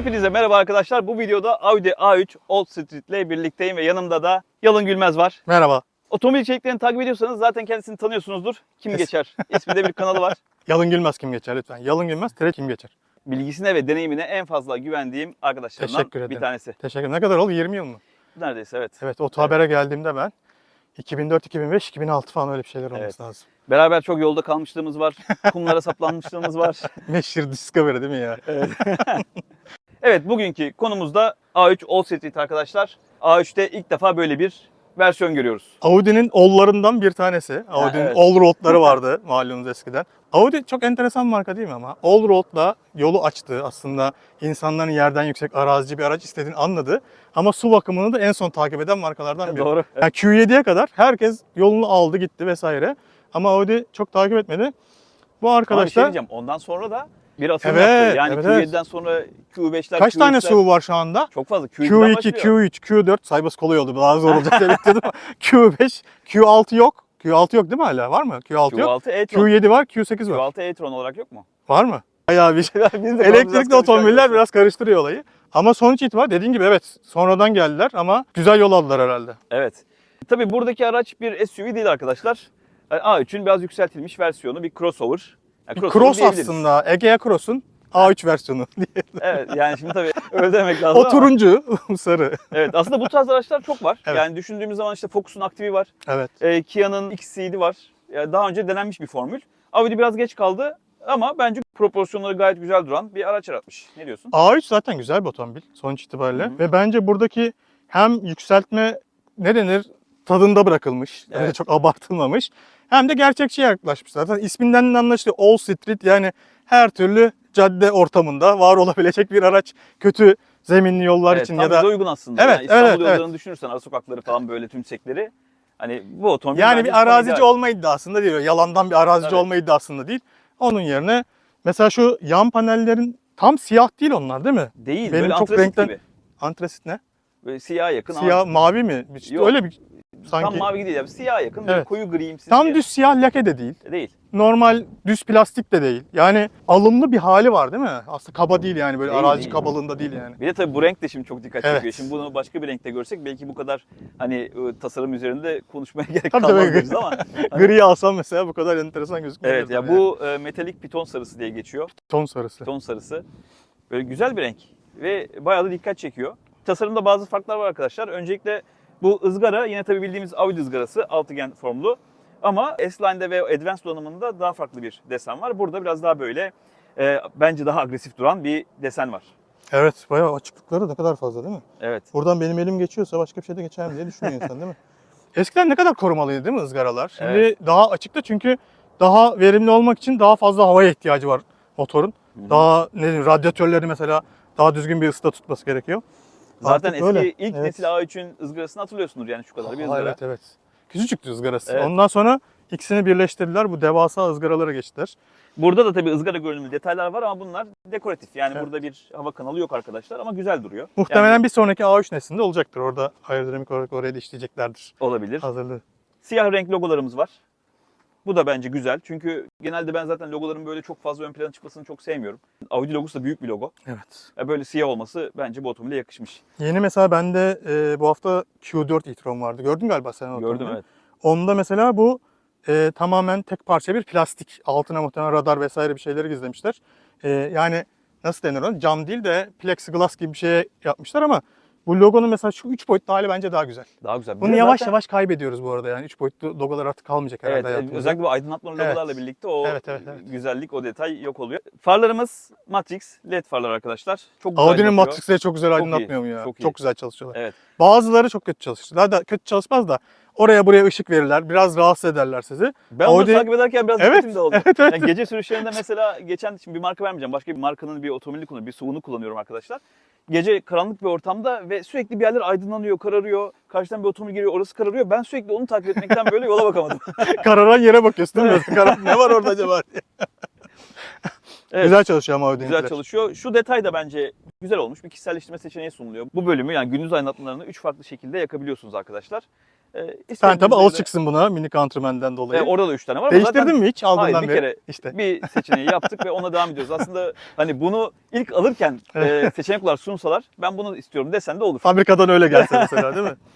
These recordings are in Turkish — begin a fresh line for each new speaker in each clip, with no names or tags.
Hepinize merhaba arkadaşlar. Bu videoda Audi A3 Old Street ile birlikteyim ve yanımda da Yalın Gülmez var.
Merhaba.
Otomobil içeriklerini takip ediyorsanız zaten kendisini tanıyorsunuzdur. Kim geçer? İsminde bir kanalı var.
Yalın Gülmez kim geçer lütfen. Yalın Gülmez tire kim geçer.
Bilgisine ve deneyimine en fazla güvendiğim arkadaşlarımdan
Teşekkür
bir
ederim.
tanesi.
Teşekkür ederim. Ne kadar oldu? 20 yıl mı?
Neredeyse evet.
Evet oto habere geldiğimde ben 2004, 2005, 2006 falan öyle bir şeyler olması
Evet.
lazım.
Beraber çok yolda kalmışlığımız var. Kumlara saplanmışlığımız var.
Meşhur Discovery değil mi ya?
Evet bugünkü konumuzda A3 Old Street arkadaşlar. A3'te ilk defa böyle bir versiyon görüyoruz.
Audi'nin All'larından bir tanesi. Audi'nin
evet.
All Road'ları vardı malumunuz eskiden. Audi çok enteresan bir marka değil mi ama? All Road'la yolu açtı aslında. insanların yerden yüksek arazici bir araç istediğini anladı. Ama su bakımını da en son takip eden markalardan biri.
Doğru.
Yani Q7'ye kadar herkes yolunu aldı gitti vesaire. Ama Audi çok takip etmedi. Bu
Ama bir şey
arkadaşlar
diyeceğim. Ondan sonra da bir atılım
Evet,
yaptı. Yani
evet,
Q7'den sonra Q5'ler,
kaç tane
Q3'ler
SUV var şu anda?
Çok fazla. Q2'den
Q2,
başlıyor.
Q3, Q4 sayması kolay oldu. Daha zor olacak diye bekledim ama Q5, Q6 yok. Q6 yok değil mi hala? Var mı? Q6 yok.
Q6 e-tron.
Q7 var, Q8 var.
Q6 e-tron olarak yok mu?
Var mı? Bayağı bir şey.
Biz de kafamız
Elektrikli otomobiller biraz karıştırıyor olayı. Ama sonuç itibariyle dediğin gibi evet sonradan geldiler ama güzel yol aldılar herhalde.
Evet. Tabii buradaki araç bir SUV değil arkadaşlar. Yani A3'ün biraz yükseltilmiş versiyonu bir crossover. Yani
Cross
diyebiliriz.
aslında. Egea Cross'un A3 versiyonu.
Evet yani şimdi tabii öyle demek lazım
o turuncu, sarı.
Evet aslında bu tarz araçlar çok var.
Evet.
Yani düşündüğümüz zaman işte Focus'un aktivi var.
Evet.
E, Kia'nın XC'di var. Yani daha önce denenmiş bir formül. Audi biraz geç kaldı ama bence proporsiyonları gayet güzel duran bir araç yaratmış. Ne diyorsun?
A3 zaten güzel bir otomobil sonuç itibariyle.
Hı hı.
Ve bence buradaki hem yükseltme ne denir tadında bırakılmış.
Evet.
çok abartılmamış. Hem de gerçekçiye yaklaşmış. Zaten isminden de anlaşılıyor. All Street yani her türlü cadde ortamında var olabilecek bir araç. Kötü zeminli yollar
Evet,
için ya da
uygun aslında.
Evet,
yani İstanbul
evet,
yollarını
evet.
düşünürsen ara sokakları falan böyle tümsekleri. Hani bu otomobil
yani bir arazici
ideal.
olma iddiasında değil. Yalandan bir arazici
Tabii.
olma iddiasında değil. Onun yerine mesela şu yan panellerin tam siyah değil onlar değil mi?
Değil
Benim
böyle
çok
antrasit
renkten-
gibi.
Antresit ne?
Böyle siyah yakın
Siyah,
ama
mavi mi? İşte
Yok.
öyle bir sanki.
tam mavi değil. Yani siyah yakın
Evet.
koyu grimsi.
Tam
siyah.
düz siyah lake de değil.
Değil.
Normal düz plastik de değil. Yani alımlı bir hali var değil mi? Aslında kaba değil yani böyle
Değil,
arazi
değil.
kabalığında değil yani.
Bir de tabii bu renk de şimdi çok dikkat
Evet.
çekiyor. Şimdi bunu başka bir renkte görsek belki bu kadar hani e, tasarım üzerinde konuşmaya gerek
Tabii,
kalmaz ama. Hani-
Gri alsam mesela bu kadar enteresan gözükmüyor.
Evet ya bu e, metalik piton sarısı diye geçiyor.
ton sarısı.
Piton sarısı. Böyle güzel bir renk ve bayağı da dikkat çekiyor. Tasarımda bazı farklar var arkadaşlar. Öncelikle bu ızgara yine tabii bildiğimiz Audi ızgarası altıgen formlu. Ama S-Line'de ve Advanced donanımında daha farklı bir desen var. Burada biraz daha böyle e, bence daha agresif duran bir desen var.
Evet bayağı açıklıkları ne kadar fazla değil mi?
Evet.
Buradan benim elim geçiyorsa başka bir şey de geçer mi diye düşünüyor insan değil mi? Eskiden ne kadar korumalıydı değil mi ızgaralar? Şimdi
Evet.
daha açıkta çünkü daha verimli olmak için daha fazla havaya ihtiyacı var motorun.
hı.
Daha ne diyeyim, radyatörleri mesela daha düzgün bir ısıda tutması gerekiyor.
Zaten
Artık
eski
öyle.
ilk
Evet.
nesil A3'ün ızgarasını hatırlıyorsundur yani şu kadar bir ızgara.
Evet evet. Küçücüktü ızgarası.
Evet.
Ondan sonra ikisini birleştirdiler. Bu devasa ızgaralara geçtiler.
Burada da tabii ızgara görünümlü detaylar var ama bunlar dekoratif. Yani
Evet.
burada bir hava kanalı yok arkadaşlar ama güzel duruyor.
Muhtemelen
Yani
bir sonraki A3 neslinde olacaktır. Orada aerodinamik olarak oraya da işleyeceklerdir.
olabilir.
Hazırlığı.
Siyah renk logolarımız var. Bu da bence güzel. Çünkü genelde ben zaten logoların böyle çok fazla ön plana çıkmasını çok sevmiyorum. Audi logosu da büyük bir logo.
Evet.
Ya Böyle siyah olması bence bu otomobile yakışmış.
Yeni mesela bende e, bu hafta Q4 e-tron vardı. Gördün galiba sen o
Gördüm
otomobili.
evet.
Onda mesela bu e, tamamen tek parça bir plastik. Altına muhtemelen radar vesaire bir şeyleri gizlemişler. E, yani nasıl denir ona? Cam değil de plexiglass gibi bir şeye yapmışlar ama bu logonun mesela şu üç boyutlu hali bence daha güzel.
Daha güzel.
Bunu yavaş
zaten-
yavaş kaybediyoruz bu arada yani. Üç boyutlu logolar artık kalmayacak herhalde
Evet,
hayatımızda.
özellikle bu aydınlatma
Evet.
logolarla birlikte o
Evet, evet, evet.
güzellik, o detay yok oluyor. Farlarımız Matrix LED farlar arkadaşlar. Çok güzel
Audi'nin. Matrix'leri çok güzel aydınlatmıyor mu ya?
çok iyi.
Çok güzel çalışıyorlar.
Evet.
Bazıları çok kötü çalışır. Daha da kötü çalışmaz da oraya buraya ışık verirler. Biraz rahatsız ederler sizi.
Ben onu
Audi-
takip ederken biraz
Evet,
dikkatim de oldu.
evet, evet.
Yani gece sürüşlerinde mesela geçen şimdi bir marka vermeyeceğim. Başka bir markanın bir otomobilini kullanıyorum. Bir SUV'unu kullanıyorum arkadaşlar. Gece karanlık bir ortamda ve sürekli bir yerler aydınlanıyor, kararıyor. Karşıdan bir otomobil geliyor, orası kararıyor. Ben sürekli onu takip etmekten böyle yola bakamadım.
Kararan yere bakıyorsun değil mi? Karan, ne var orada acaba? diye.
Evet.
Güzel çalışıyor ama Audi'ninkiler.
Güzel çalışıyor. Şu detay da bence güzel olmuş. Bir kişiselleştirme seçeneği sunuluyor. Bu bölümü yani gündüz aydınlatmalarını 3 farklı şekilde yakabiliyorsunuz arkadaşlar. E,
Sen tabii
üzere-
alışıksın buna Mini Countryman'den dolayı.
E, orada da 3 tane var.
Değiştirdin
zaten
mi hiç aldığından
Hayır, bir kere
İşte.
bir seçeneği yaptık ve ona devam ediyoruz. Aslında hani bunu ilk alırken e, seçenek olarak sunsalar ben bunu istiyorum desen de olur.
Fabrikadan öyle gelse mesela değil mi?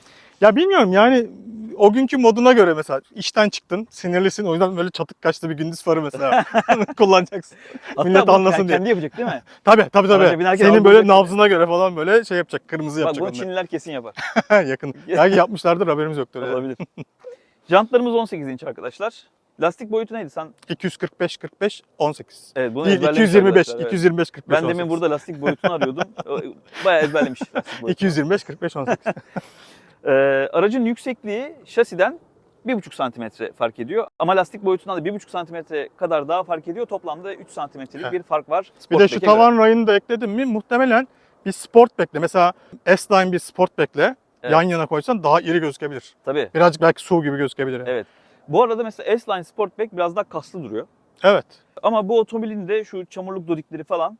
Ya bilmiyorum yani o günkü moduna göre mesela işten çıktın, sinirlisin o yüzden böyle çatık kaçtı bir gündüz farı mesela kullanacaksın.
Hatta
millet anlasın
yani
diye.
Kendi yapacak değil mi?
Tabii tabii tabii. Senin böyle nabzına göre falan böyle şey yapacak, kırmızı
Bak
yapacak
bunu
onları.
Çinliler kesin yapar.
Yakın. Belki yapmışlardır haberimiz yoktur. yani.
Olabilir. Jantlarımız 18 inç arkadaşlar. Lastik boyutu neydi sen?
245 45 18.
Evet bunu
Değil
ezberlemiş
225
arkadaşlar, evet.
225 45
Ben demin
18.
burada lastik boyutunu arıyordum. Bayağı ezberlemiş lastik boyutunu.
225 45 18.
Ee, aracın yüksekliği şasiden 1,5 santimetre fark ediyor. Ama lastik boyutundan da 1,5 santimetre kadar daha fark ediyor. Toplamda 3 santimetrelik bir fark var.
Bir de şu
göre.
tavan rayını da ekledim mi muhtemelen bir sport bekle. Mesela S-Line bir sport bekle
Evet.
yan yana koysan daha iri gözükebilir.
Tabii.
Birazcık belki su gibi gözükebilir. yani.
Evet. Bu arada mesela S-Line Sportback biraz daha kaslı duruyor.
Evet.
Ama bu otomobilin de şu çamurluk dodikleri falan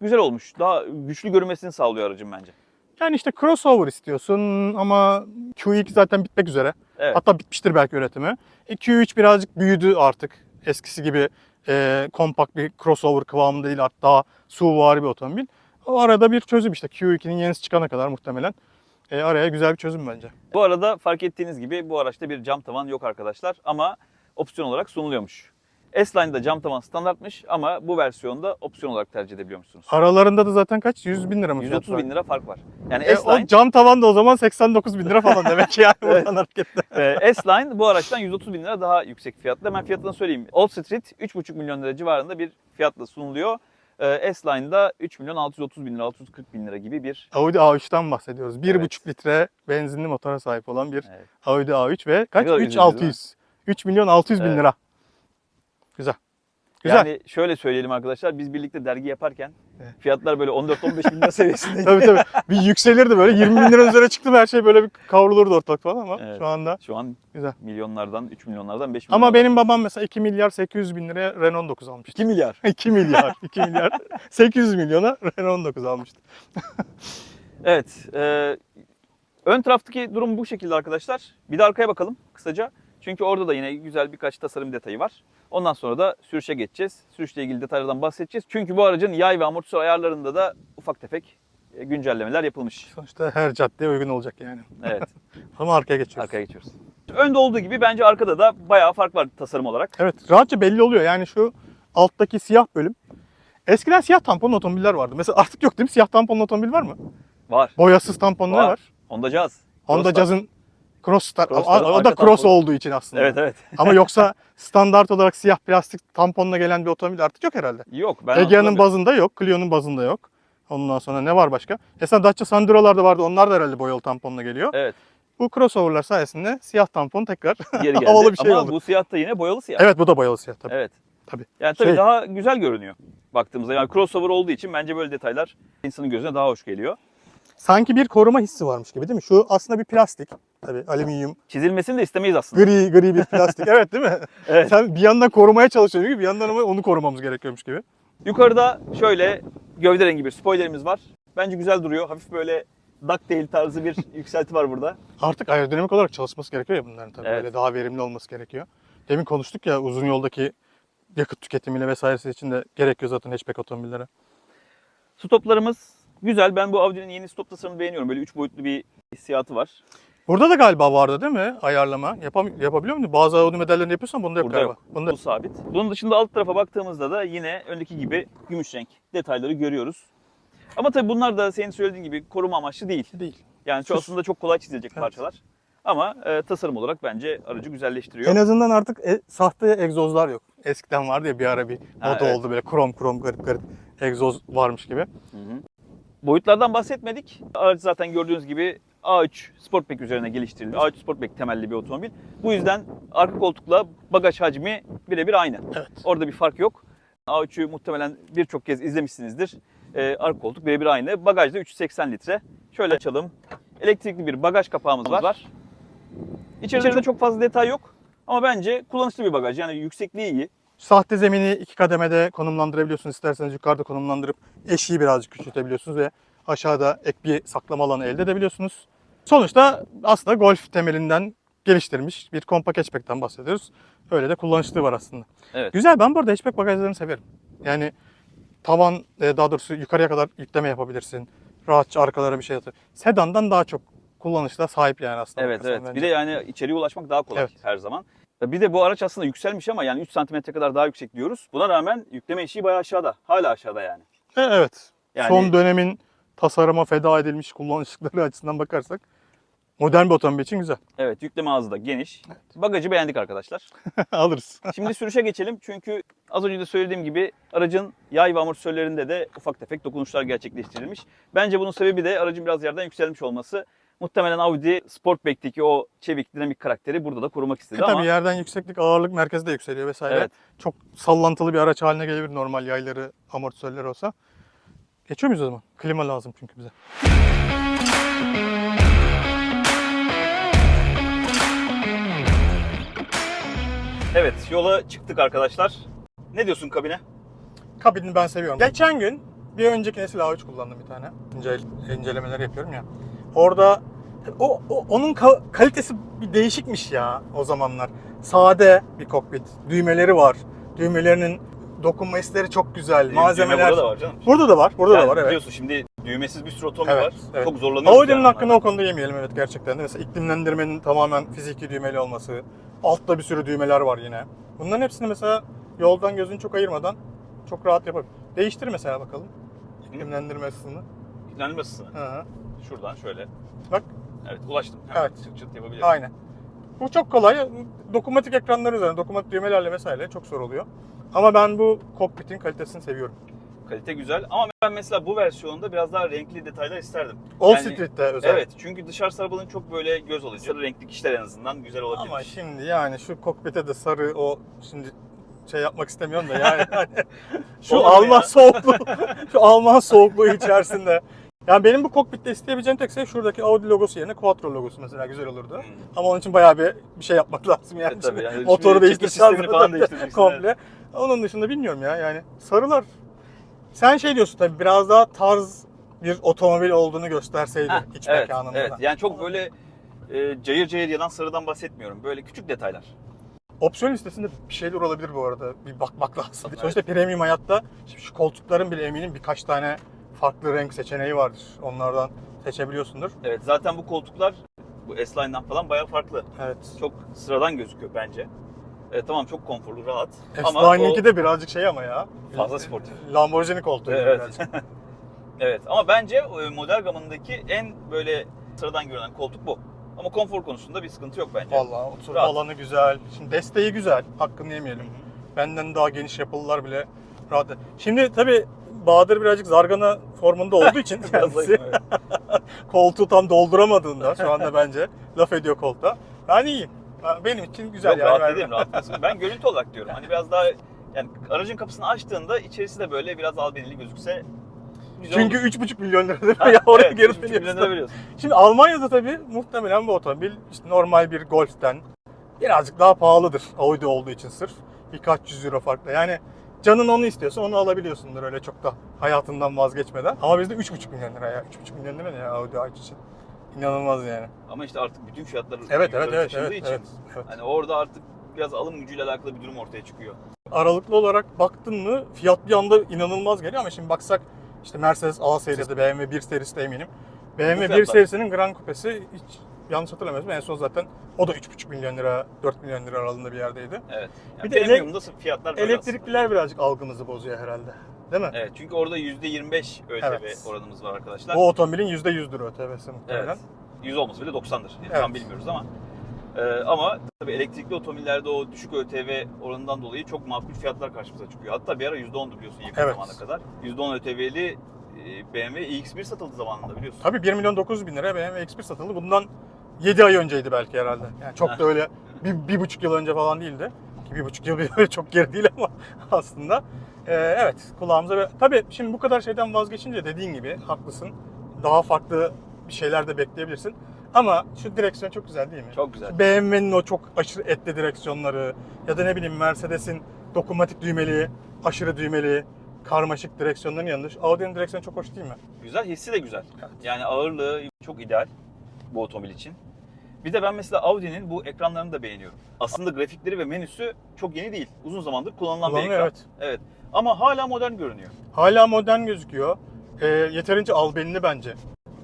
güzel olmuş. Daha güçlü görünmesini sağlıyor aracın bence.
Yani işte crossover istiyorsun ama Q2 zaten bitmek üzere.
Evet.
Hatta bitmiştir belki üretimi. E, Q3 birazcık büyüdü artık. Eskisi gibi e, kompakt bir crossover kıvamında değil artık daha SUV bir otomobil. O arada bir çözüm işte Q2'nin yenisi çıkana kadar muhtemelen. E, araya güzel bir çözüm bence.
Bu arada fark ettiğiniz gibi bu araçta bir cam tavan yok arkadaşlar ama opsiyon olarak sunuluyormuş. S-Line'da cam tavan standartmış ama bu versiyonda opsiyon olarak tercih edebiliyormuşsunuz.
Aralarında da zaten kaç? 100 bin lira mı?
130
fiyatı?
bin lira fark var. Yani
E,
S-Line,
o cam tavan da o zaman 89 bin lira falan demek yani
Evet.
buradan hareketle.
e, S-Line bu araçtan 130 bin lira daha yüksek fiyatlı. Hemen fiyatını söyleyeyim. Old Street 3,5 milyon lira civarında bir fiyatla sunuluyor. E, S-Line'da 3 milyon 630 bin lira, 640 bin lira gibi bir
Audi A3'ten bahsediyoruz. 1,5
Evet.
litre benzinli motora sahip olan bir
Evet.
Audi A3 ve kaç?
kadar
3
üzücü,
600. 3 milyon 600 bin
Evet.
lira. Güzel. Güzel.
Yani şöyle söyleyelim arkadaşlar biz birlikte dergi yaparken
Evet.
fiyatlar böyle 14-15 bin lira seviyesindeydi.
tabii tabii. Bir yükselirdi böyle 20 bin lira üzerine çıktı her şey böyle bir kavrulurdu ortalık falan ama
Evet.
şu anda.
Şu an
Güzel.
milyonlardan, 3 milyonlardan 5 milyon.
Ama benim babam mesela 2 milyar 800 bin liraya Renault 9 almıştı.
2 milyar.
2 milyar. 2 milyar 800 milyona Renault 9 almıştı.
Evet. e, ön taraftaki durum bu şekilde arkadaşlar. Bir de arkaya bakalım kısaca. Çünkü orada da yine güzel birkaç tasarım detayı var. Ondan sonra da sürüşe geçeceğiz. Sürüşle ilgili detaylardan bahsedeceğiz. Çünkü bu aracın yay ve amortisör ayarlarında da ufak tefek e, güncellemeler yapılmış.
Sonuçta her caddeye uygun olacak yani.
Evet.
Ama arkaya geçiyoruz.
arkaya geçiyoruz. Önde olduğu gibi bence arkada da bayağı fark var tasarım olarak.
Evet rahatça belli oluyor. Yani şu alttaki siyah bölüm. Eskiden siyah tamponlu otomobiller vardı. Mesela artık yok değil mi? Siyah tamponlu otomobil var mı?
Var.
Boyasız tamponlu ne
Var.
var?
Honda Jazz.
Honda
Crosstar.
Jazz'ın Crossstar.
Crossstar'ın
O, o
arka
da cross
tamponu.
olduğu için aslında.
Evet evet.
Ama yoksa standart olarak siyah plastik tamponla gelen bir otomobil artık yok herhalde.
Yok. Ben
Egea'nın bazında yok. Clio'nun bazında yok. Ondan sonra ne var başka? Eskiden Dacia Sandero'larda vardı. Onlar da herhalde boyalı tamponla geliyor.
Evet.
Bu crossover'lar sayesinde siyah tampon tekrar
Geri geldi.
havalı bir şey
Ama
oldu.
bu siyah da yine boyalı siyah.
Evet bu da boyalı siyah tabii.
Evet.
Tabii.
Yani tabii
Şey-
daha güzel görünüyor baktığımızda. Yani crossover olduğu için bence böyle detaylar insanın gözüne daha hoş geliyor.
Sanki bir koruma hissi varmış gibi değil mi? Şu aslında bir plastik. Tabii alüminyum.
Çizilmesini de istemeyiz aslında.
Gri gri bir plastik. evet değil mi?
Evet.
Sen bir yandan korumaya çalışıyorsun gibi bir yandan ama onu korumamız gerekiyormuş gibi.
Yukarıda şöyle gövde rengi bir spoilerimiz var. Bence güzel duruyor. Hafif böyle ducktail tarzı bir yükselti var burada.
Artık aerodinamik olarak çalışması gerekiyor ya bunların tabii.
Evet.
Böyle daha verimli olması gerekiyor. Demin konuştuk ya uzun yoldaki yakıt tüketimiyle vesairesi için de gerekiyor zaten hatchback otomobillere.
Stoplarımız güzel. Ben bu Audi'nin yeni stop tasarımını beğeniyorum. Böyle üç boyutlu bir hissiyatı var.
Burada da galiba vardı değil mi ayarlama? Yapam yapabiliyor musun? Bazı Audi modellerini yapıyorsan bunda yok
Burada
galiba.
yok.
Bunda
Bu sabit. Bunun dışında alt tarafa baktığımızda da yine öndeki gibi gümüş renk detayları görüyoruz. Ama tabii bunlar da senin söylediğin gibi koruma amaçlı değil.
değil.
Yani şu aslında çok kolay çizilecek
Evet.
parçalar. Ama e, tasarım olarak bence aracı güzelleştiriyor.
En azından artık e, sahte egzozlar yok. Eskiden vardı ya bir ara bir
Ha,
moda
evet.
oldu böyle krom krom garip garip egzoz varmış gibi.
Hı hı. Boyutlardan bahsetmedik. Araç zaten gördüğünüz gibi A3 Sportback üzerine geliştirilmiş. A3 Sportback temelli bir otomobil. Bu yüzden arka koltukla bagaj hacmi birebir aynı.
Evet.
Orada bir fark yok. A3'ü muhtemelen birçok kez izlemişsinizdir. Ee, arka koltuk birebir aynı. Bagaj da 380 litre. Şöyle açalım. Elektrikli bir bagaj kapağımız var. İçeride çok fazla detay yok. Ama bence kullanışlı bir bagaj. Yani yüksekliği iyi.
Sahte zemini iki kademede konumlandırabiliyorsunuz. İsterseniz yukarıda konumlandırıp eşiği birazcık küçültebiliyorsunuz ve aşağıda ek bir saklama alanı elde edebiliyorsunuz. Sonuçta aslında golf temelinden geliştirmiş bir compact hatchback'ten bahsediyoruz. Öyle de kullanışlığı var aslında.
Evet.
Güzel. Ben bu arada hatchback bagajlarını severim. Yani tavan e, daha doğrusu yukarıya kadar yükleme yapabilirsin. Rahatça arkalara bir şey atır. Sedandan daha çok kullanışla sahip yani aslında.
Evet evet.
bence.
Bir de yani içeriye ulaşmak daha kolay
Evet.
her zaman. Bir de bu araç aslında yükselmiş ama yani 3 santimetre kadar daha yüksek diyoruz. Buna rağmen yükleme eşiği bayağı aşağıda. Hala aşağıda yani.
E, evet.
Yani-
Son dönemin tasarıma feda edilmiş kullanışlıkları açısından bakarsak modern bir otomobil için güzel.
Evet yükleme ağzı da geniş. Bagajı beğendik arkadaşlar.
Alırız.
Şimdi sürüşe geçelim çünkü az önce de söylediğim gibi aracın yay ve amortisörlerinde de ufak tefek dokunuşlar gerçekleştirilmiş. Bence bunun sebebi de aracın biraz yerden yükselmiş olması. Muhtemelen Audi Sportback'teki o çevik dinamik karakteri burada da korumak istedi
E,
ama
tabii yerden yükseklik ağırlık merkezi de yükseliyor vesaire.
Evet.
Çok sallantılı bir araç haline gelebilir normal yayları, amortisörleri olsa. Geçiyor muyuz o zaman? Klima lazım çünkü bize.
evet yola çıktık arkadaşlar. Ne diyorsun kabine?
Kabinini ben seviyorum. Geçen gün bir önceki nesil A3 kullandım bir tane. İnce, incelemeler yapıyorum ya. Orada o, o- onun ka- kalitesi bir değişikmiş ya o zamanlar. Sade bir kokpit. Düğmeleri var. Düğmelerinin dokunma hisleri çok güzel. Malzemeler.
Düğme burada da var canım.
Burada da var. Burada
Yani
da var evet.
Biliyorsun şimdi düğmesiz bir sürü otomobil
Evet,
var.
evet.
Çok zorlanıyoruz.
Audi'nin
yani
hakkını o konuda yemeyelim evet gerçekten de. Mesela iklimlendirmenin tamamen fiziki düğmeli olması. Altta bir sürü düğmeler var yine. Bunların hepsini mesela yoldan gözünü çok ayırmadan çok rahat yapabilir. Değiştir mesela bakalım. İklimlendirme ısısını.
Isısını.
Hı hı.
Şuradan şöyle.
Bak
Evet ulaştım. Hemen
Evet.
Çıt çıt yapabilirim.
aynen. Bu çok kolay. Dokunmatik ekranlar üzerine, dokunmatik düğmelerle vesaire çok zor oluyor. Ama ben bu kokpitin kalitesini seviyorum.
Kalite güzel ama ben mesela bu versiyonunda biraz daha renkli detaylar isterdim.
All
Yani-
Street'te özellikle.
Evet çünkü dışarı arabanın çok böyle göz alıcı. Sarı renkli kişiler en azından güzel olabilir.
Ama şimdi yani şu kokpite de sarı o şimdi şey yapmak istemiyorum da yani. şu
Olur
Alman
ya?
soğukluğu, şu Alman soğukluğu içerisinde. Yani benim bu kokpitte isteyebileceğim tek şey şuradaki Audi logosu yerine Quattro logosu mesela güzel olurdu.
Hmm.
Ama onun için bayağı bir bir şey yapmak lazım yani.
E tabii yani
Motoru
sistemini falan değiştireceksin,
komple. Onun dışında bilmiyorum ya yani sarılar. Sen şey diyorsun tabii biraz daha tarz bir otomobil olduğunu gösterseydi
Heh,
iç
evet,
mekanında.
evet. Yani çok böyle e, cayır cayır yanan sarıdan bahsetmiyorum. Böyle küçük detaylar.
Opsiyon listesinde bir şeyler olabilir bu arada. Bir bakmak lazım. Sonuçta premium hayatta şu koltukların bile eminim birkaç tane farklı renk seçeneği vardır. Onlardan seçebiliyorsundur.
Evet zaten bu koltuklar bu S-Line'dan falan bayağı farklı.
Evet.
Çok sıradan gözüküyor bence. Evet tamam çok konforlu, rahat.
S-Line'inki
o-
de birazcık şey ama ya.
Fazla sportif.
Lamborghini koltuğu.
Evet. Evet ama bence e, model gamındaki en böyle sıradan görünen koltuk bu. Ama konfor konusunda bir sıkıntı yok bence.
Vallahi oturma
Rahat.
alanı güzel. Şimdi desteği güzel. Hakkını yemeyelim. Benden daha geniş yapılılar bile rahat. Şimdi tabii Bahadır birazcık zargana formunda olduğu için kendisi koltuğu tam dolduramadığında şu anda bence laf ediyor koltuğa. Ben iyiyim. Benim için güzel
Yok,
yani.
rahat
Ben-
dediğim rahat. Ben görüntü olarak diyorum. Hani biraz daha yani aracın kapısını açtığında içerisi de böyle biraz albenili gözükse güzel
Çünkü
olur.
3,5 milyon lira değil mi? ya oraya
Evet,
geri
veriyorsun.
Şimdi Almanya'da tabii muhtemelen bu otomobil işte normal bir Golf'ten birazcık daha pahalıdır. Audi olduğu için sırf. Birkaç yüz euro farklı. Yani canın onu istiyorsa onu alabiliyorsundur öyle çok da hayatından vazgeçmeden. Ama bizde 3,5 milyon lira ya. 3,5 milyon değil mi ya Audi A3 için? İnanılmaz yani.
Ama işte artık bütün fiyatlar
Evet evet evet evet,
için
evet, evet.
hani orada artık biraz alım gücüyle alakalı bir durum ortaya çıkıyor.
Aralıklı olarak baktın mı fiyat bir anda inanılmaz geliyor ama şimdi baksak işte Mercedes A serisi, BMW 1 serisi de eminim. BMW 1
fiyatlar.
serisinin Grand Coupe'si hiç yanlış hatırlamıyorsam en son zaten o da 3,5 milyon lira, 4 milyon lira aralığında bir yerdeydi.
Evet. Yani
Bir de ele-
fiyatlar böyle
Elektrikliler birazcık algımızı bozuyor herhalde. Değil mi?
aslında. Evet çünkü orada %25 ÖTV
Evet.
oranımız var arkadaşlar.
Bu otomobilin %100'dür ÖTV'si muhtemelen.
Evet. 100 olması bile 90'dır. Yani
Evet.
Tam bilmiyoruz ama. Ee, ama tabii elektrikli otomobillerde o düşük ÖTV oranından dolayı çok makul fiyatlar karşımıza çıkıyor. Hatta bir ara %10'du biliyorsun yakın
Evet.
zamana kadar. %10 ÖTV'li e, BMW iX1 satıldı zamanında biliyorsun.
Tabii 1 milyon 900 bin liraya BMW X1 satıldı. Bundan 7 ay önceydi belki herhalde. Yani çok da öyle bir, bir buçuk yıl önce falan değildi. Ki bir buçuk yıl çok geri değil ama aslında. Ee, evet kulağımıza ve tabii şimdi bu kadar şeyden vazgeçince dediğin gibi haklısın. Daha farklı bir şeyler de bekleyebilirsin. Ama şu direksiyon çok güzel değil mi?
Çok güzel.
BMW'nin o çok aşırı etli direksiyonları ya da ne bileyim Mercedes'in dokunmatik düğmeli, aşırı düğmeli, karmaşık direksiyonların yanında Audi'nin direksiyonu çok hoş değil mi?
Güzel, hissi de güzel. Yani ağırlığı çok ideal bu otomobil için. Bir de ben mesela Audi'nin bu ekranlarını da beğeniyorum. Aslında grafikleri ve menüsü çok yeni değil. Uzun zamandır kullanılan bir
Kullanılıyor,
ekran.
evet.
Evet. Ama hala modern görünüyor.
Hala modern gözüküyor. Ee, yeterince albenili bence.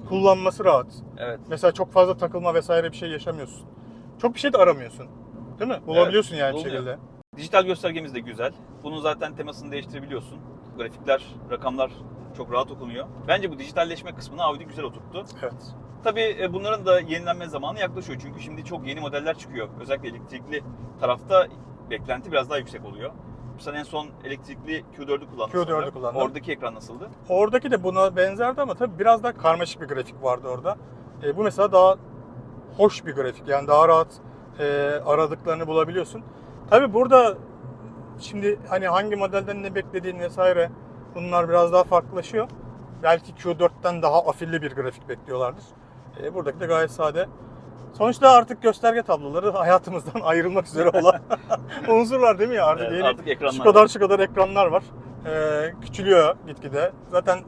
Kullanması rahat.
Evet.
Mesela çok fazla takılma vesaire bir şey yaşamıyorsun. Çok bir şey de aramıyorsun. Değil mi? Bulabiliyorsun yani bir şekilde.
Dijital göstergemiz de güzel. Bunun zaten temasını değiştirebiliyorsun. Grafikler, rakamlar çok rahat okunuyor. Bence bu dijitalleşme kısmını Audi güzel oturttu.
Evet.
Tabii e, bunların da yenilenme zamanı yaklaşıyor. Çünkü şimdi çok yeni modeller çıkıyor. Özellikle elektrikli tarafta beklenti biraz daha yüksek oluyor. Sen en son elektrikli Q4'ü kullandın.
Q4'ü
sanırım.
kullandım.
Oradaki ekran nasıldı?
Oradaki de buna benzerdi ama tabii biraz daha karmaşık bir grafik vardı orada. E, bu mesela daha hoş bir grafik. Yani daha rahat e, aradıklarını bulabiliyorsun. Tabii burada şimdi hani hangi modelden ne beklediğin vesaire bunlar biraz daha farklılaşıyor. Belki Q4'ten daha afilli bir grafik bekliyorlardır. E, buradaki de gayet sade. Sonuçta artık gösterge tabloları hayatımızdan ayrılmak üzere olan unsurlar değil mi ya? Artık
Evet,
yeni-
artık ekranlar
şu kadar
var.
şu kadar ekranlar var. Ee, küçülüyor gitgide. Zaten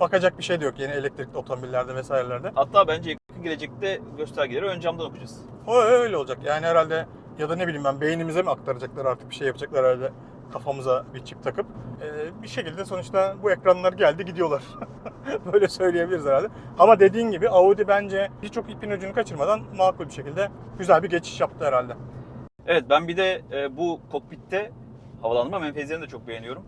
bakacak bir şey de yok yeni elektrikli otomobillerde vesairelerde.
Hatta bence yakın gelecekte göstergeleri ön camdan okuyacağız.
O öyle olacak. Yani herhalde ya da ne bileyim ben beynimize mi aktaracaklar artık bir şey yapacaklar herhalde kafamıza bir çip takıp. Ee, bir şekilde sonuçta bu ekranlar geldi gidiyorlar. Böyle söyleyebiliriz herhalde. Ama dediğin gibi Audi bence birçok ipin ucunu kaçırmadan makul bir şekilde güzel bir geçiş yaptı herhalde.
Evet ben bir de e, bu kokpitte havalandırma menfezlerini de çok beğeniyorum.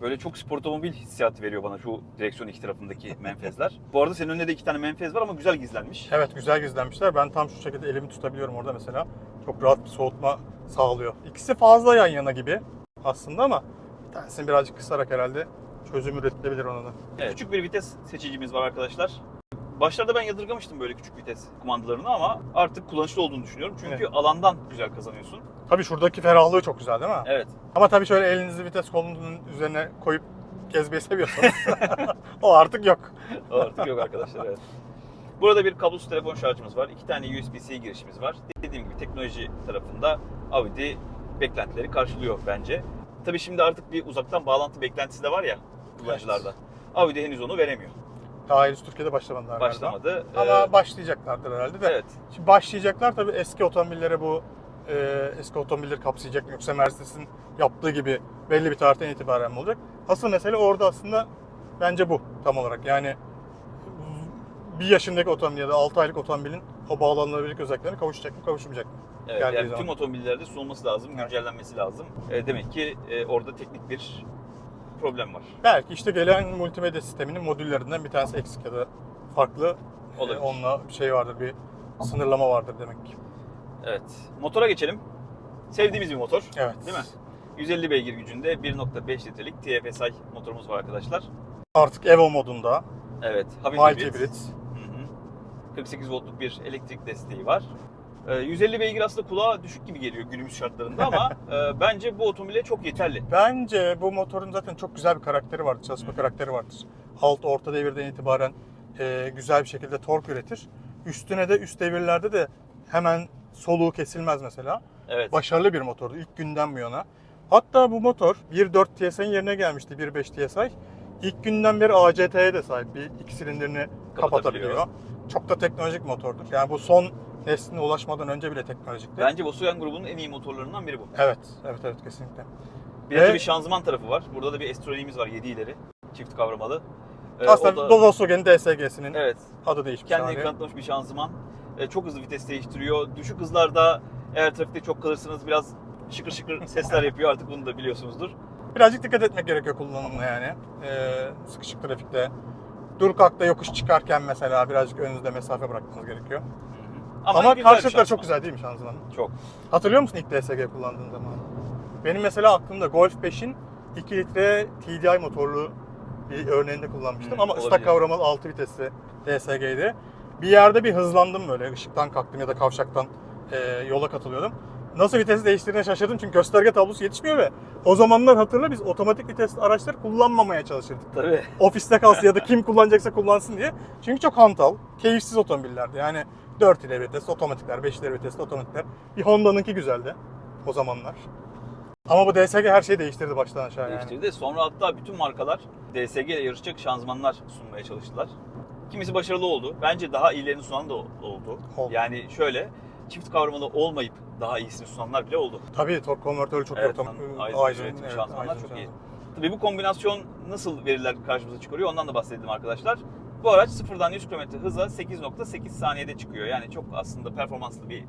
Böyle çok spor otomobil hissiyatı veriyor bana şu direksiyon iki tarafındaki menfezler. Bu arada senin önünde de iki tane menfez var ama güzel gizlenmiş.
Evet güzel gizlenmişler. Ben tam şu şekilde elimi tutabiliyorum orada mesela. Çok rahat bir soğutma sağlıyor. İkisi fazla yan yana gibi aslında ama bir tanesini birazcık kısarak herhalde çözüm üretilebilir ona da.
Evet, küçük bir vites seçicimiz var arkadaşlar. Başlarda ben yadırgamıştım böyle küçük vites kumandalarını ama artık kullanışlı olduğunu düşünüyorum. Çünkü alandan güzel kazanıyorsun.
Tabii şuradaki ferahlığı çok güzel değil mi?
Evet.
Ama tabii şöyle elinizi vites kolunun üzerine koyup gezmeyi seviyorsanız o artık yok.
O artık yok arkadaşlar evet. Burada bir kablosuz telefon şarjımız var. iki tane USB-C girişimiz var. Dediğim gibi teknoloji tarafında Audi beklentileri karşılıyor bence. Tabii şimdi artık bir uzaktan bağlantı beklentisi de var ya kullanıcılarda. Audi henüz onu veremiyor.
Daha henüz Türkiye'de başlamadılar galiba.
Başlamadı.
Ama
Ee,
başlayacaklardır herhalde de.
evet.
Şimdi başlayacaklar tabii eski otomobillere bu e, eski otomobilleri kapsayacak mı yoksa Mercedes'in yaptığı gibi belli bir tarihten itibaren mi olacak? Asıl mesele orada aslında bence bu tam olarak. Yani bir yaşındaki otomobil ya da 6 aylık otomobilin o bağlanılabilirlik özelliklerine kavuşacak mı kavuşmayacak mı?
Evet,
Geldiği
yani
zaman.
tüm otomobillerde sunulması lazım, güncellenmesi lazım. E, demek ki e, orada teknik bir problem var.
Belki işte gelen multimedya sisteminin modüllerinden bir tanesi eksik ya da farklı e,
Olabilir.
onunla bir şey vardır, bir sınırlama vardır demek ki.
Evet. Motora geçelim. Sevdiğimiz bir motor.
Evet.
Değil mi? 150 beygir gücünde 1.5 litrelik TFSI motorumuz var arkadaşlar.
Artık Evo modunda,
Evet. Hafif hibrit.
hibrit.
Hı hı. 48 voltluk bir elektrik desteği var. E, 150 beygir aslında kulağa düşük gibi geliyor günümüz şartlarında ama e, bence bu otomobile çok yeterli.
Bence bu motorun zaten çok güzel bir karakteri vardır, çalışma karakteri vardır. Alt orta devirden itibaren e, güzel bir şekilde tork üretir. Üstüne de üst devirlerde de hemen soluğu kesilmez mesela.
Evet.
Başarılı bir motordu ilk günden bu yana. Hatta bu motor 1.4 TSI'nin yerine gelmişti 1.5 TSI. İlk günden beri ACT'ye de sahip bir iki silindirini
Kapatabiliyor.
kapatabiliyor. Çok da teknolojik motordur. Yani bu son nesline ulaşmadan önce bile teknolojikti.
Bence Volkswagen grubunun en iyi motorlarından biri bu.
Evet, evet, evet kesinlikle.
Bir de
Ve-
tabii şanzıman tarafı var. Burada da bir Estronik'imiz var 7 ileri. Çift kavramalı. E,
Aslında
da-
Volkswagen DSG'sinin
Evet.
adı değişmiş.
Kendini
abi.
kanıtlamış bir şanzıman. E, çok hızlı vites değiştiriyor. Düşük hızlarda eğer trafikte çok kalırsanız biraz şıkır şıkır sesler yapıyor. Artık bunu da biliyorsunuzdur.
Birazcık dikkat etmek gerekiyor kullanımına yani. Ee, sıkışık trafikte. Dur kalkta yokuş çıkarken mesela birazcık önünüzde mesafe bırakmanız gerekiyor. Ama,
güzel
karşılıkları
şanzıman.
çok güzel değil mi şanzımanın?
Çok.
Hatırlıyor musun ilk DSG kullandığın zaman? Benim mesela aklımda Golf 5'in 2 litre TDI motorlu bir örneğinde kullanmıştım.
Hmm,
Ama
olabilir.
ıslak kavramalı 6 vitesli DSG'ydi. Bir yerde bir hızlandım böyle. ışıktan kalktım ya da kavşaktan e, yola katılıyordum. Nasıl vitesi değiştirdiğine şaşırdım çünkü gösterge tablosu yetişmiyor ve o zamanlar hatırla biz otomatik vitesli araçları kullanmamaya çalışırdık.
Tabii.
Ofiste kalsın ya da kim kullanacaksa kullansın diye. Çünkü çok hantal, keyifsiz otomobillerdi. Yani 4 ileri vites otomatikler, 5 ileri vitesli otomatikler. Bir Honda'nınki güzeldi o zamanlar. Ama bu DSG her şeyi değiştirdi baştan aşağı yani.
Değiştirdi. Sonra hatta bütün markalar DSG ile yarışacak şanzımanlar sunmaya çalıştılar. Kimisi başarılı oldu. Bence daha iyilerini sunan da oldu.
Oldu.
Yani şöyle çift kavramalı olmayıp daha iyisini sunanlar bile oldu.
Tabii tork konvertörü çok
Evet,
iyi.
Aizen
Aizen,
üretim
evet,
şanzımanlar çok iyi. Tabii bu kombinasyon nasıl veriler karşımıza çıkarıyor ondan da bahsedelim arkadaşlar. Bu araç sıfırdan 100 km hıza 8.8 saniyede çıkıyor. Yani çok aslında performanslı bir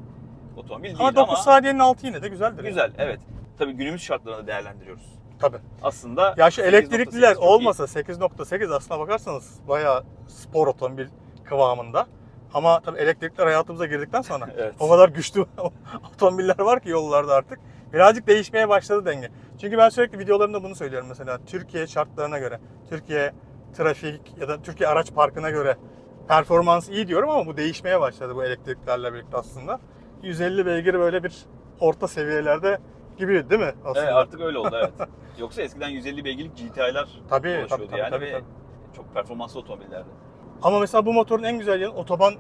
otomobil değil
Ama
ama,
9 saniyenin altı yine de güzeldir.
güzel. Evet. Tabii günümüz şartlarında değerlendiriyoruz.
Tabii.
Aslında
Ya şu
8.8
elektrikliler olmasa 8.8 aslına bakarsanız bayağı spor otomobil kıvamında. Ama tabii elektrikler hayatımıza girdikten sonra
Evet.
o kadar güçlü otomobiller var ki yollarda artık. Birazcık değişmeye başladı denge. Çünkü ben sürekli videolarımda bunu söylüyorum mesela. Türkiye şartlarına göre, Türkiye trafik ya da Türkiye araç parkına göre performans iyi diyorum ama bu değişmeye başladı bu elektriklerle birlikte aslında. 150 beygir böyle bir orta seviyelerde gibi değil mi aslında?
Evet artık öyle oldu evet. Yoksa eskiden 150 beygirlik GTI'lar
Tabii, tabii, tabii,
yani
tabii,
ve
tabii.
çok performanslı otomobillerdi.
Ama mesela bu motorun en güzel yanı otoban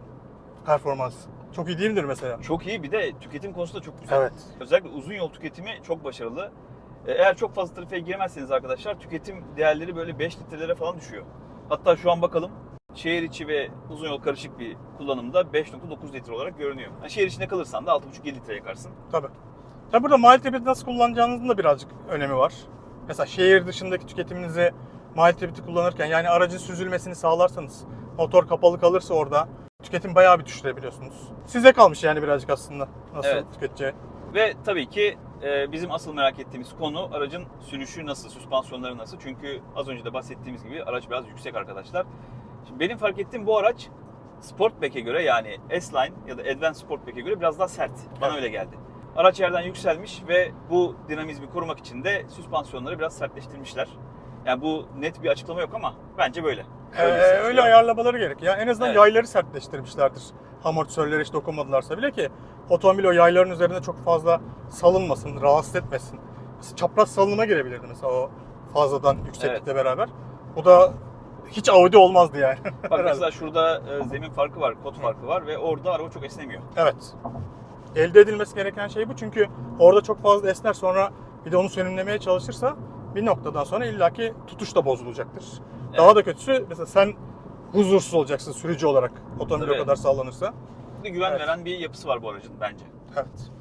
performansı. Çok iyi değil midir mesela?
Çok iyi bir de tüketim konusunda çok güzel.
Evet.
Özellikle uzun yol tüketimi çok başarılı. E, Eğer çok fazla trafiğe girmezseniz arkadaşlar tüketim değerleri böyle 5 litrelere falan düşüyor. Hatta şu an bakalım şehir içi ve uzun yol karışık bir kullanımda 5.9 litre olarak görünüyor. Yani şehir içinde kalırsan da 6.5-7 litre yakarsın.
Tabii. Tabii burada mile tripiti nasıl kullanacağınızın da birazcık önemi var. Mesela şehir dışındaki tüketiminizi mile tripiti kullanırken yani aracın süzülmesini sağlarsanız motor kapalı kalırsa orada tüketim bayağı bir düşürebiliyorsunuz. Size kalmış yani birazcık aslında nasıl
Evet.
tüketeceği.
Ve tabii ki e, bizim asıl merak ettiğimiz konu aracın sürüşü nasıl, süspansiyonları nasıl? Çünkü az önce de bahsettiğimiz gibi araç biraz yüksek arkadaşlar. Şimdi benim fark ettiğim bu araç Sportback'e göre yani S-Line ya da Advanced Sportback'e göre biraz daha sert. Bana
Evet.
öyle geldi. Araç yerden yükselmiş ve bu dinamizmi korumak için de süspansiyonları biraz sertleştirmişler. Yani bu net bir açıklama yok ama bence böyle.
Ee,
Öyle
öyle ayarlamaları gerek. Ya en azından
Evet.
yayları sertleştirmişlerdir. Amortisörlere hiç dokunmadılarsa bile ki otomobil o yayların üzerinde çok fazla salınmasın, rahatsız etmesin. Mesela çapraz salınıma girebilirdi mesela o fazladan yükseklikle beraber. Bu da hiç Audi olmazdı yani.
Bak mesela şurada e, zemin farkı var, kod farkı var ve orada araba çok esnemiyor.
Evet. Elde edilmesi gereken şey bu çünkü orada çok fazla esner sonra bir de onu sönümlemeye çalışırsa bir noktadan sonra illaki tutuş da bozulacaktır. Daha da kötüsü mesela sen huzursuz olacaksın sürücü olarak otomobil
Tabii.
o kadar sallanırsa.
De güven
Evet.
veren bir yapısı var bu aracın bence.
Evet.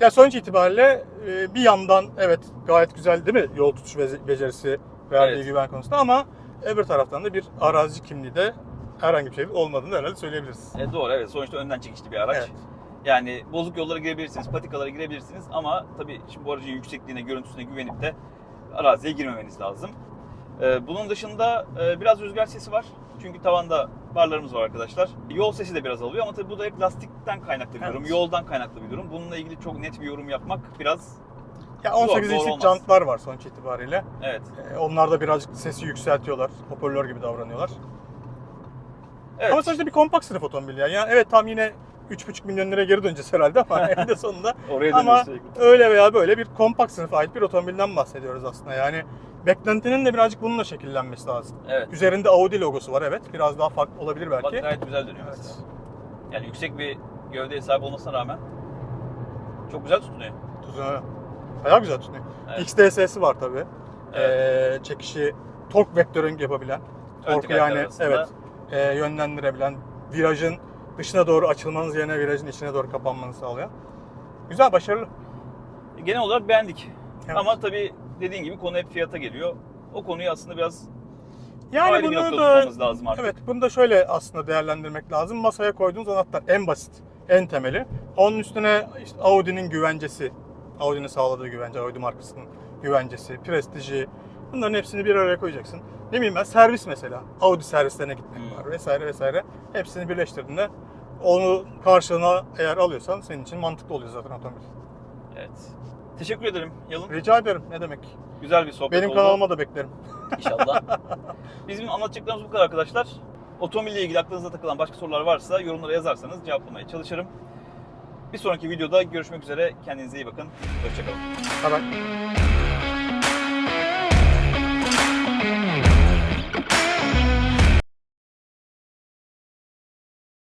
Ya sonuç itibariyle e, bir yandan evet gayet güzel değil mi yol tutuş bece- becerisi verdiği
Evet.
güven konusunda ama öbür taraftan da bir arazi kimliği de herhangi bir şey olmadığını herhalde söyleyebiliriz.
E doğru evet sonuçta önden çekişli bir araç.
Evet.
Yani bozuk yollara girebilirsiniz, patikalara girebilirsiniz ama tabii şimdi bu aracın yüksekliğine, görüntüsüne güvenip de araziye girmemeniz lazım. E, bunun dışında e, biraz rüzgar sesi var. Çünkü tavanda barlarımız var arkadaşlar. Yol sesi de biraz alıyor ama tabii bu da hep lastikten kaynaklı bir
Evet.
durum, yoldan kaynaklı bir durum. Bununla ilgili çok net bir yorum yapmak biraz
Ya 18
doğru
inçlik jantlar var sonuç itibariyle.
evet.
E, Onlar da birazcık sesi yükseltiyorlar. Hoparlör gibi davranıyorlar.
Evet.
Ama sonuçta bir kompakt sınıf otomobil ya. Yani evet tam yine 3,5 milyon liraya geri döneceğiz herhalde ama eninde sonunda.
Oraya
ama öyle veya böyle bir kompakt sınıfa ait bir otomobilden bahsediyoruz aslında. Yani beklentinin de birazcık bununla şekillenmesi lazım.
Evet.
Üzerinde Audi logosu var evet. Biraz daha farklı olabilir belki.
Bak gayet güzel dönüyor
Evet.
mesela. Yani yüksek bir gövdeye sahip olmasına rağmen çok güzel tutunuyor.
Tutuyor. Bayağı güzel tutuyor.
Evet.
XDS'si var tabii.
Evet.
Ee, çekişi tork vektörüng yapabilen. Torku yani
arasında.
evet e, yönlendirebilen, virajın dışına doğru açılmanız yerine virajın içine doğru kapanmanızı sağlayan. Güzel, başarılı.
Genel olarak beğendik.
Evet.
Ama tabii dediğin gibi konu hep fiyata geliyor. O konuyu aslında biraz
Yani
ayrı bir
bunu
noktada
da
lazım artık.
evet bunu da şöyle aslında değerlendirmek lazım. Masaya koyduğunuz anahtar en basit, en temeli. Onun üstüne işte Audi'nin güvencesi, Audi'nin sağladığı güvence, Audi markasının güvencesi, prestiji. Bunların hepsini bir araya koyacaksın. Ne bileyim ben servis mesela. Audi servislerine gitmek
Hmm.
var vesaire vesaire. Hepsini birleştirdiğinde onu karşılığına eğer alıyorsan senin için mantıklı oluyor zaten otomobil.
Evet. Teşekkür ederim Yalın.
Rica ederim. Ne demek?
Güzel bir sohbet
Benim
oldu.
kanalıma da beklerim.
İnşallah. Bizim anlatacaklarımız bu kadar arkadaşlar. Otomobille ilgili aklınıza takılan başka sorular varsa yorumlara yazarsanız cevaplamaya çalışırım. Bir sonraki videoda görüşmek üzere. Kendinize iyi bakın. Hoşçakalın.
Bye bye. Música